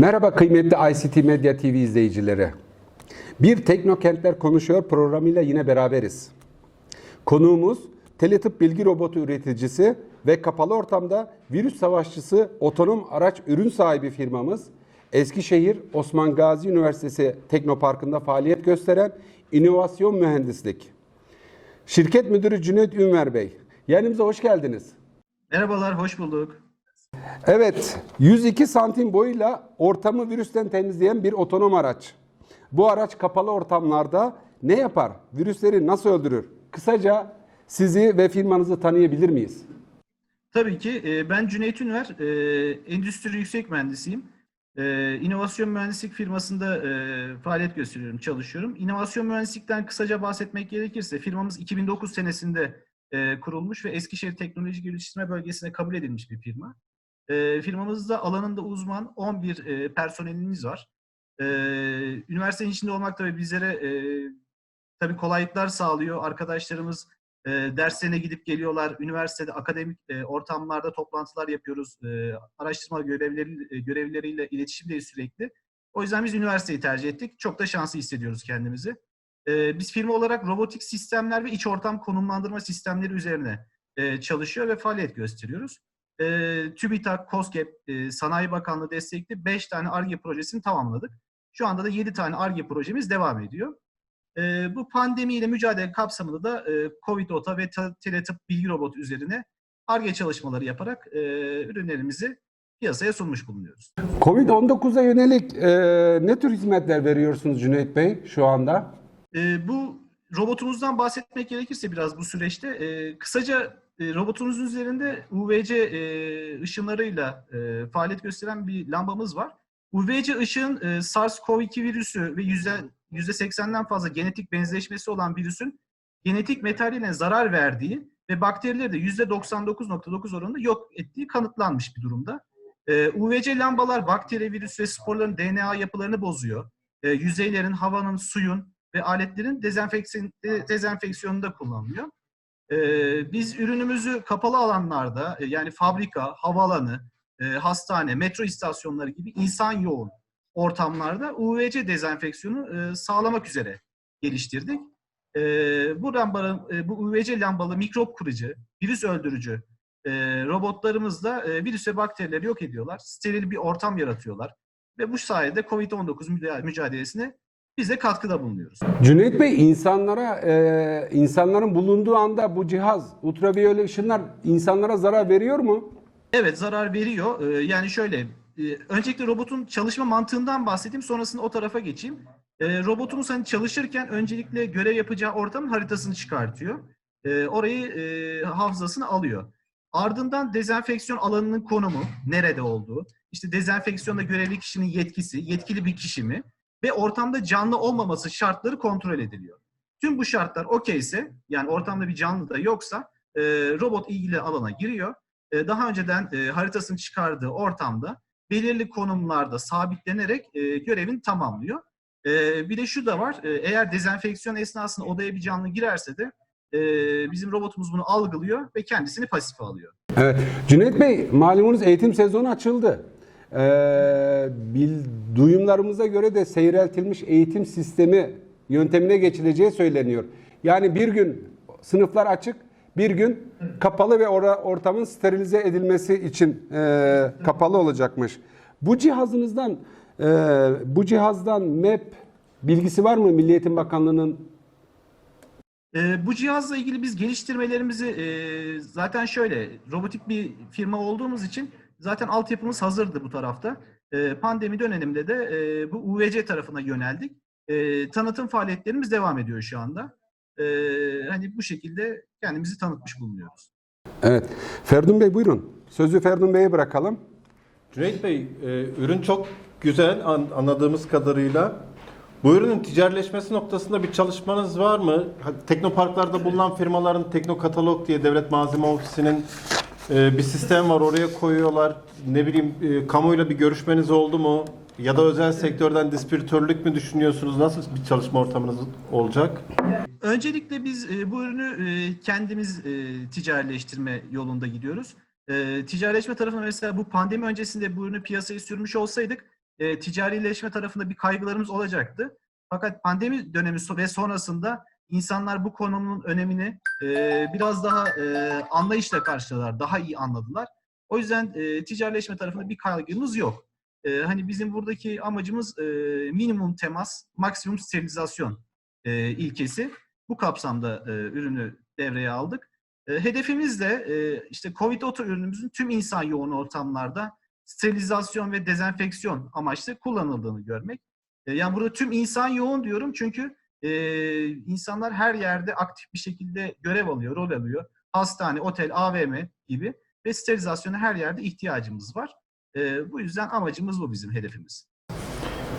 Merhaba kıymetli ICT Medya TV izleyicileri. Bir Teknokentler Konuşuyor programıyla yine beraberiz. Konuğumuz teletıp bilgi robotu üreticisi ve kapalı ortamda virüs savaşçısı otonom araç ürün sahibi firmamız Eskişehir Osman Gazi Üniversitesi Teknoparkı'nda faaliyet gösteren İnovasyon Mühendislik. Şirket Müdürü Cüneyt Ünver Bey, yanımıza hoş geldiniz. Merhabalar, hoş bulduk. Evet, 102 santim boyuyla ortamı virüsten temizleyen bir otonom araç. Bu araç kapalı ortamlarda ne yapar? Virüsleri nasıl öldürür? Kısaca sizi ve firmanızı tanıyabilir miyiz? Tabii ki e, ben Cüneyt Ünver, e, endüstri yüksek mühendisiyim. E, İnovasyon mühendislik firmasında faaliyet gösteriyorum, çalışıyorum. İnovasyon mühendislikten kısaca bahsetmek gerekirse firmamız 2009 senesinde kurulmuş ve Eskişehir Teknoloji Geliştirme Bölgesi'ne kabul edilmiş bir firma. E, firmamızda alanında uzman 11 e, personelimiz var. E, üniversitenin içinde olmak tabii bizlere e, tabii kolaylıklar sağlıyor. Arkadaşlarımız e, derslerine gidip geliyorlar. Üniversitede akademik e, ortamlarda toplantılar yapıyoruz. E, araştırma görevleri, e, görevlileriyle iletişimdeyiz sürekli. O yüzden biz üniversiteyi tercih ettik. Çok da şanslı hissediyoruz kendimizi. E, biz firma olarak robotik sistemler ve iç ortam konumlandırma sistemleri üzerine e, çalışıyor ve faaliyet gösteriyoruz. E, TÜBİTAK, KOSGEB, e, Sanayi Bakanlığı destekli 5 tane ARGE projesini tamamladık. Şu anda da 7 tane ARGE projemiz devam ediyor. E, bu pandemiyle mücadele kapsamında da e, COVID-OTA ve te- teletıp bilgi robotu üzerine ARGE çalışmaları yaparak e, ürünlerimizi piyasaya sunmuş bulunuyoruz. Covid-19'a yönelik e, ne tür hizmetler veriyorsunuz Cüneyt Bey şu anda? E, bu robotumuzdan bahsetmek gerekirse biraz bu süreçte e, kısaca e, robotumuzun üzerinde UVC e, ışınlarıyla e, faaliyet gösteren bir lambamız var. UVC ışığın e, SARS-CoV-2 virüsü ve yüzde 80'den fazla genetik benzeşmesi olan virüsün genetik metaline zarar verdiği ve bakterileri de %99.9 oranında yok ettiği kanıtlanmış bir durumda. E, UVC lambalar bakteri, virüs ve sporların DNA yapılarını bozuyor. E, yüzeylerin, havanın, suyun ve aletlerin dezenfeksiyon, de- dezenfeksiyonunda kullanılıyor. Ee, biz ürünümüzü kapalı alanlarda e, yani fabrika, havaalanı, e, hastane, metro istasyonları gibi insan yoğun ortamlarda UVC dezenfeksiyonu e, sağlamak üzere geliştirdik. E, bu lambalı, e, bu UVC lambalı mikrop kırıcı, virüs öldürücü e, robotlarımızla e, virüs ve bakterileri yok ediyorlar. Steril bir ortam yaratıyorlar. Ve bu sayede COVID-19 müda- mücadelesine biz de katkıda bulunuyoruz. Cüneyt Bey insanlara e, insanların bulunduğu anda bu cihaz ultraviyole ışınlar insanlara zarar veriyor mu? Evet zarar veriyor. Ee, yani şöyle, e, öncelikle robotun çalışma mantığından bahsedeyim, sonrasında o tarafa geçeyim. Ee, robotumuz hani çalışırken öncelikle görev yapacağı ortamın haritasını çıkartıyor. Ee, orayı e, hafızasını alıyor. Ardından dezenfeksiyon alanının konumu, nerede olduğu, işte dezenfeksiyonda görevli kişinin yetkisi, yetkili bir kişi mi ve ortamda canlı olmaması şartları kontrol ediliyor. Tüm bu şartlar okeyse, yani ortamda bir canlı da yoksa e, robot ilgili alana giriyor e, daha önceden e, haritasını çıkardığı ortamda belirli konumlarda sabitlenerek e, görevini tamamlıyor. E, bir de şu da var, e, eğer dezenfeksiyon esnasında odaya bir canlı girerse de e, bizim robotumuz bunu algılıyor ve kendisini pasife alıyor. Evet. Cüneyt Bey malumunuz eğitim sezonu açıldı. Ee, bil, duyumlarımıza göre de seyreltilmiş eğitim sistemi yöntemine geçileceği söyleniyor. Yani bir gün sınıflar açık, bir gün kapalı ve ora, ortamın sterilize edilmesi için e, kapalı olacakmış. Bu cihazınızdan, e, bu cihazdan MEP bilgisi var mı Milli Eğitim Bakanlığı'nın? E, bu cihazla ilgili biz geliştirmelerimizi e, zaten şöyle, robotik bir firma olduğumuz için zaten altyapımız hazırdı bu tarafta. E, pandemi döneminde de e, bu UVC tarafına yöneldik. E, tanıtım faaliyetlerimiz devam ediyor şu anda. E, hani bu şekilde kendimizi tanıtmış bulunuyoruz. Evet. Ferdun Bey buyurun. Sözü Ferdun Bey'e bırakalım. Cüneyt Bey, e, ürün çok güzel an- anladığımız kadarıyla. Bu ürünün ticarileşmesi noktasında bir çalışmanız var mı? Teknoparklarda bulunan firmaların Teknokatalog diye devlet malzeme ofisinin e, bir sistem var oraya koyuyorlar. Ne bileyim e, kamuyla bir görüşmeniz oldu mu? Ya da özel sektörden distribütörlük mü düşünüyorsunuz? Nasıl bir çalışma ortamınız olacak? Öncelikle biz e, bu ürünü e, kendimiz e, ticarileştirme yolunda gidiyoruz. E, ticarileşme tarafına mesela bu pandemi öncesinde bu ürünü piyasaya sürmüş olsaydık e, ticarileşme tarafında bir kaygılarımız olacaktı. Fakat pandemi dönemi ve sonrasında insanlar bu konunun önemini e, biraz daha e, anlayışla karşıladılar, daha iyi anladılar. O yüzden e, ticarileşme tarafında bir kaygımız yok. E, hani bizim buradaki amacımız e, minimum temas, maksimum sterilizasyon e, ilkesi. Bu kapsamda e, ürünü devreye aldık. E, hedefimiz de e, işte COVID-19 ürünümüzün tüm insan yoğun ortamlarda sterilizasyon ve dezenfeksiyon amaçlı kullanıldığını görmek. E, yani burada tüm insan yoğun diyorum çünkü e, insanlar her yerde aktif bir şekilde görev alıyor, rol alıyor. Hastane, otel, AVM gibi ve sterilizasyona her yerde ihtiyacımız var. E, bu yüzden amacımız bu bizim hedefimiz.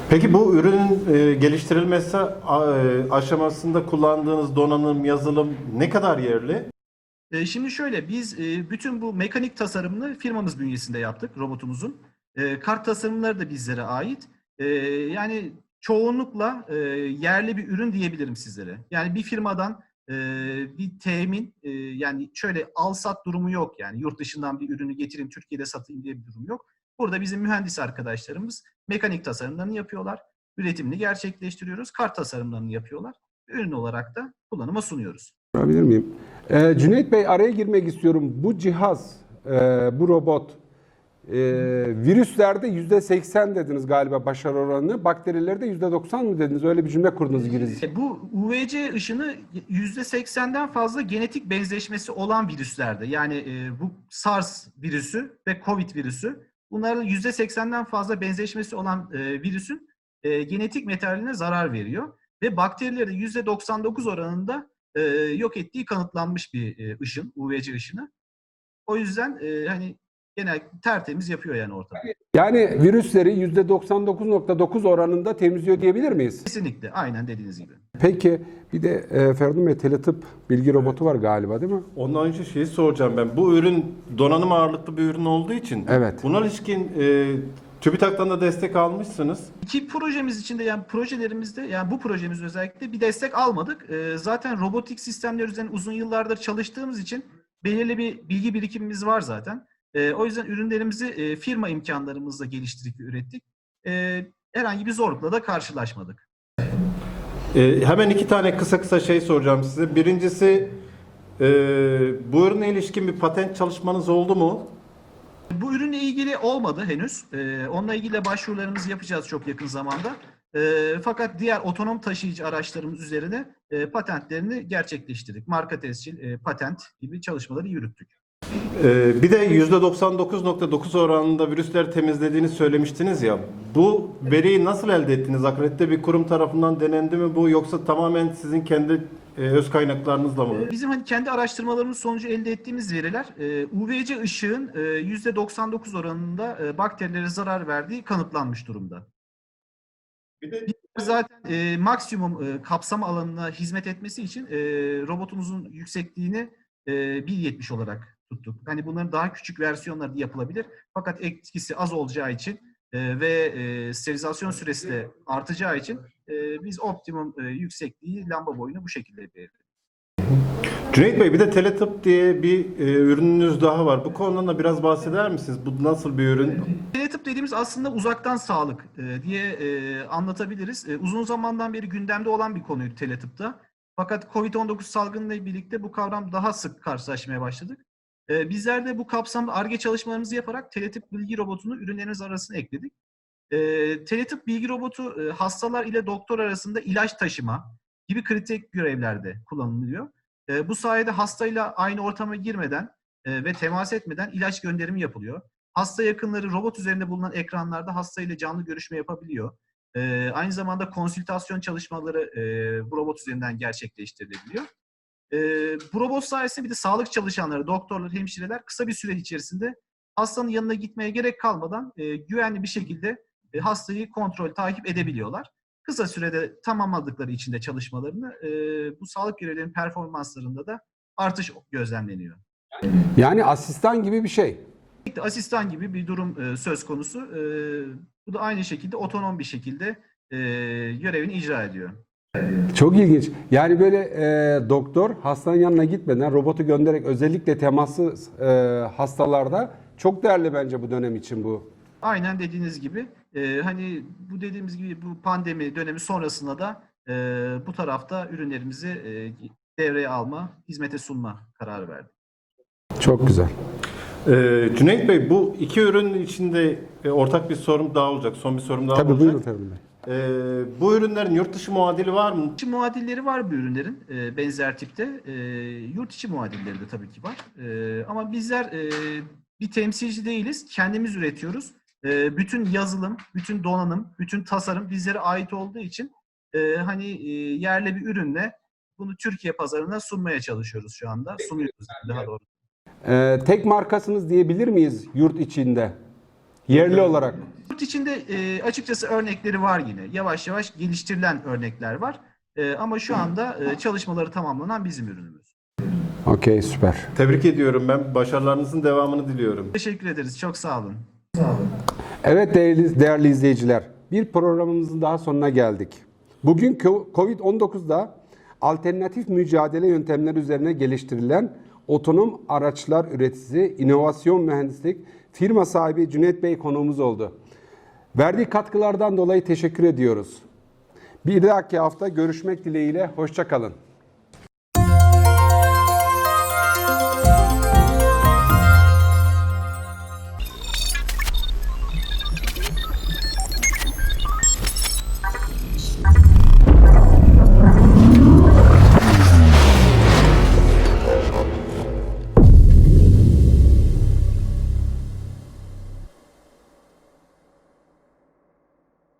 Peki bu ürünün e, geliştirilmesi e, aşamasında kullandığınız donanım, yazılım ne kadar yerli? E, Şimdi şöyle biz e, bütün bu mekanik tasarımını firmamız bünyesinde yaptık robotumuzun. E, Kart tasarımları da bizlere ait. E, Yani çoğunlukla e, yerli bir ürün diyebilirim sizlere. Yani bir firmadan e, bir temin e, yani şöyle al sat durumu yok yani yurt dışından bir ürünü getireyim Türkiye'de satayım diye bir durum yok. Burada bizim mühendis arkadaşlarımız mekanik tasarımlarını yapıyorlar. Üretimini gerçekleştiriyoruz. Kart tasarımlarını yapıyorlar. Ürün olarak da kullanıma sunuyoruz. Sorabilir miyim? Ee, Cüneyt Bey araya girmek istiyorum. Bu cihaz, e, bu robot e, virüslerde yüzde 80 dediniz galiba başarı oranı. Bakterilerde yüzde 90 mı dediniz? Öyle bir cümle kurdunuz giriz. E, Bu UVC ışını %80'den fazla genetik benzeşmesi olan virüslerde yani e, bu SARS virüsü ve COVID virüsü bunların %80'den fazla benzeşmesi olan e, virüsün e, genetik metaline zarar veriyor ve bakterileri %99 oranında e, yok ettiği kanıtlanmış bir e, ışın, UVC ışını. O yüzden e, hani genel tertemiz yapıyor yani ortamı. Yani virüsleri yüzde 99.9 oranında temizliyor diyebilir miyiz? Kesinlikle aynen dediğiniz gibi. Peki bir de e, Feridun Bey teletıp bilgi robotu var galiba değil mi? Ondan önce şeyi soracağım ben. Bu ürün donanım ağırlıklı bir ürün olduğu için Evet. buna ilişkin e, TÜBİTAK'tan da destek almışsınız. İki projemiz içinde yani projelerimizde yani bu projemiz özellikle bir destek almadık. Ee, zaten robotik sistemler üzerine uzun yıllardır çalıştığımız için belirli bir bilgi birikimimiz var zaten. Ee, o yüzden ürünlerimizi e, firma imkanlarımızla geliştirip ve ürettik. Ee, herhangi bir zorlukla da karşılaşmadık. E, hemen iki tane kısa kısa şey soracağım size. Birincisi e, bu ürüne ilişkin bir patent çalışmanız oldu mu? Bu ürünle ilgili olmadı henüz. Ee, onunla ilgili başvurularımızı yapacağız çok yakın zamanda. Ee, fakat diğer otonom taşıyıcı araçlarımız üzerine e, patentlerini gerçekleştirdik. Marka tescil, e, patent gibi çalışmaları yürüttük. E, bir de %99.9 oranında virüsler temizlediğini söylemiştiniz ya. Bu veriyi nasıl elde ettiniz? Akredite bir kurum tarafından denendi mi bu yoksa tamamen sizin kendi e, öz kaynaklarınızla mı? Bizim hani kendi araştırmalarımız sonucu elde ettiğimiz veriler e, UVC ışığın e, %99 oranında e, bakterilere zarar verdiği kanıtlanmış durumda. Bir de Zaten e, maksimum e, kapsama alanına hizmet etmesi için e, robotumuzun yüksekliğini e, 1.70 olarak tuttuk. Hani bunların daha küçük versiyonları da yapılabilir. Fakat etkisi az olacağı için e, ve e, sterilizasyon süresi de artacağı için e, biz optimum e, yüksekliği lamba boyunu bu şekilde belirledik. Cüneyt Bey bir de Teletıp diye bir e, ürününüz daha var. Bu konudan da biraz bahseder misiniz? Bu nasıl bir ürün? Teletıp dediğimiz aslında uzaktan sağlık e, diye e, anlatabiliriz. E, uzun zamandan beri gündemde olan bir konuydu teletıpta. Fakat COVID-19 salgınıyla birlikte bu kavram daha sık karşılaşmaya başladık. E, bizler de bu kapsamda ARGE çalışmalarımızı yaparak teletıp bilgi robotunu ürünlerimiz arasına ekledik. E, teletıp bilgi robotu e, hastalar ile doktor arasında ilaç taşıma gibi kritik görevlerde kullanılıyor. E, bu sayede hastayla aynı ortama girmeden e, ve temas etmeden ilaç gönderimi yapılıyor. Hasta yakınları robot üzerinde bulunan ekranlarda hasta ile canlı görüşme yapabiliyor. Ee, aynı zamanda konsültasyon çalışmaları e, bu robot üzerinden gerçekleştirilebiliyor. Ee, bu robot sayesinde bir de sağlık çalışanları, doktorlar, hemşireler kısa bir süre içerisinde hastanın yanına gitmeye gerek kalmadan e, güvenli bir şekilde e, hastayı kontrol, takip edebiliyorlar. Kısa sürede tamamladıkları için de çalışmalarını e, bu sağlık görevlilerinin performanslarında da artış gözlemleniyor. Yani asistan gibi bir şey. Asistan gibi bir durum e, söz konusu. E, bu da aynı şekilde otonom bir şekilde e, görevini icra ediyor. Çok ilginç. Yani böyle e, doktor hastanın yanına gitmeden robotu göndererek özellikle temassız e, hastalarda çok değerli bence bu dönem için bu. Aynen dediğiniz gibi e, hani bu dediğimiz gibi bu pandemi dönemi sonrasında da e, bu tarafta ürünlerimizi e, devreye alma, hizmete sunma kararı verdik. Çok güzel. Ee, Cüneyt Bey bu iki ürün içinde e, ortak bir sorum daha olacak. Son bir sorum daha Tabii olacak. buyurun Ferdi Bey. Ee, bu ürünlerin yurt dışı muadili var mı? İçi muadilleri var bu ürünlerin e, benzer tipte. E, yurt içi muadilleri de tabii ki var. E, ama bizler e, bir temsilci değiliz. Kendimiz üretiyoruz. E, bütün yazılım, bütün donanım, bütün tasarım bizlere ait olduğu için e, hani e, yerli bir ürünle bunu Türkiye pazarına sunmaya çalışıyoruz şu anda. Sunuyoruz daha doğru. Ee, tek markasınız diyebilir miyiz yurt içinde? Yerli olarak. Yurt içinde e, açıkçası örnekleri var yine. Yavaş yavaş geliştirilen örnekler var. E, ama şu anda e, çalışmaları tamamlanan bizim ürünümüz. Okey süper. Tebrik ediyorum ben. Başarılarınızın devamını diliyorum. Teşekkür ederiz. Çok sağ olun. Evet değerli, değerli izleyiciler, bir programımızın daha sonuna geldik. Bugün Co- Covid-19'da alternatif mücadele yöntemleri üzerine geliştirilen otonom araçlar üreticisi inovasyon mühendislik firma sahibi Cüneyt Bey konuğumuz oldu. Verdiği katkılardan dolayı teşekkür ediyoruz. Bir dahaki hafta görüşmek dileğiyle, hoşçakalın.